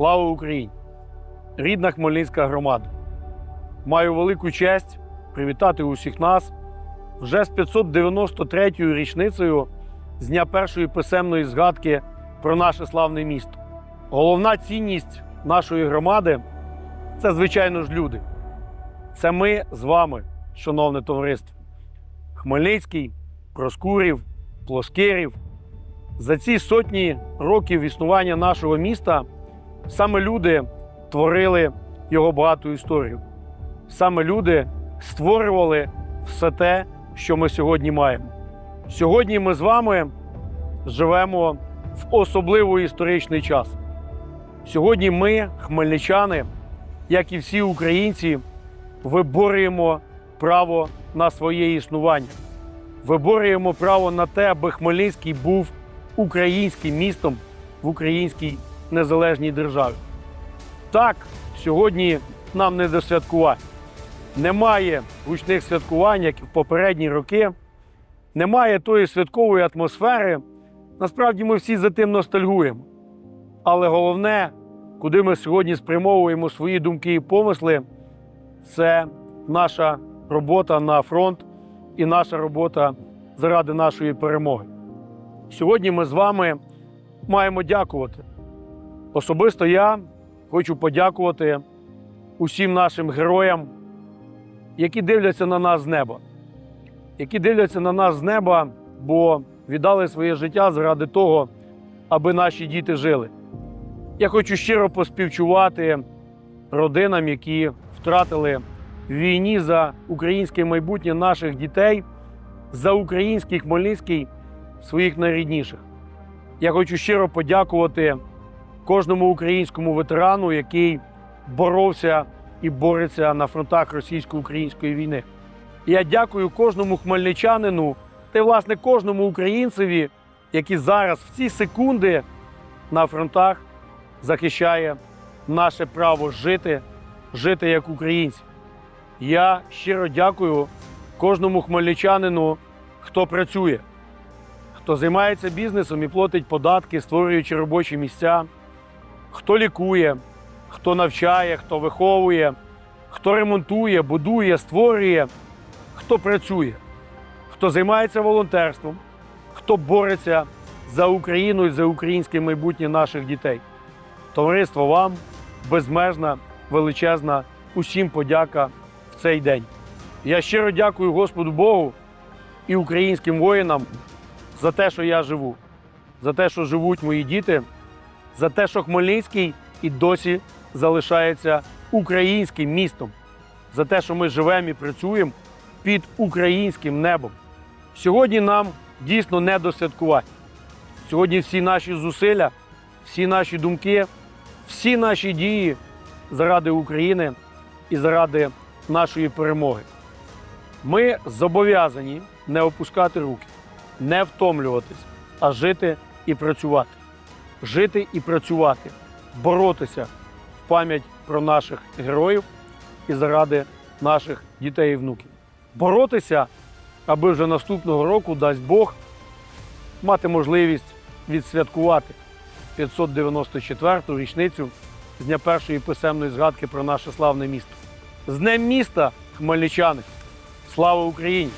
Слава Україні! Рідна Хмельницька громада. Маю велику честь привітати усіх нас вже з 593-ю річницею з дня першої писемної згадки про наше славне місто. Головна цінність нашої громади це, звичайно ж, люди. Це ми з вами, шановне товариство. Хмельницький, Проскурів, Плоскирів. За ці сотні років існування нашого міста саме люди творили його багату історію. Саме люди створювали все те, що ми сьогодні маємо. Сьогодні ми з вами живемо в особливий історичний час. Сьогодні ми, хмельничани, як і всі українці, виборюємо право на своє існування. Виборюємо право на те, аби Хмельницький був українським містом в українській незалежній державі. Так, сьогодні нам не до святкувань. Немає гучних святкувань, як і в попередні роки. Немає тої святкової атмосфери. Насправді ми всі за тим ностальгуємо. Але головне, куди ми сьогодні спрямовуємо свої думки і помисли, це наша робота на фронт і наша робота заради нашої перемоги. Сьогодні ми з вами маємо дякувати. Особисто я хочу подякувати усім нашим героям, які дивляться на нас з неба, які дивляться на нас з неба, бо віддали своє життя заради того, аби наші діти жили. Я хочу щиро поспівчувати родинам, які втратили в війні за українське майбутнє наших дітей, за український Хмельницький своїх найрідніших. Я хочу щиро подякувати кожному українському ветерану, який боровся і бореться на фронтах російсько-української війни. Я дякую кожному хмельничанину та власне, кожному українцеві, який зараз в ці секунди на фронтах захищає наше право жити, жити як українці. Я щиро дякую кожному хмельничанину, хто працює, хто займається бізнесом і платить податки, створюючи робочі місця, хто лікує, хто навчає, хто виховує, хто ремонтує, будує, створює, хто працює, хто займається волонтерством, хто бореться за Україну і за українське майбутнє наших дітей. Товариство вам безмежна, величезна, усім подяка в цей день. Я щиро дякую Господу Богу і українським воїнам за те, що я живу, за те, що живуть мої діти, за те, що Хмельницький і досі залишається українським містом, за те, що ми живемо і працюємо під українським небом. Сьогодні нам дійсно не до святкувань. Сьогодні всі наші зусилля, всі наші думки, всі наші дії заради України і заради нашої перемоги. Ми зобов'язані не опускати руки, не втомлюватись, а жити і працювати. Жити і працювати, боротися в пам'ять про наших героїв і заради наших дітей і внуків. Боротися, аби вже наступного року, дасть Бог, мати можливість відсвяткувати 594-ту річницю з дня першої писемної згадки про наше славне місто. З Днем міста, хмельничани! Слава Україні!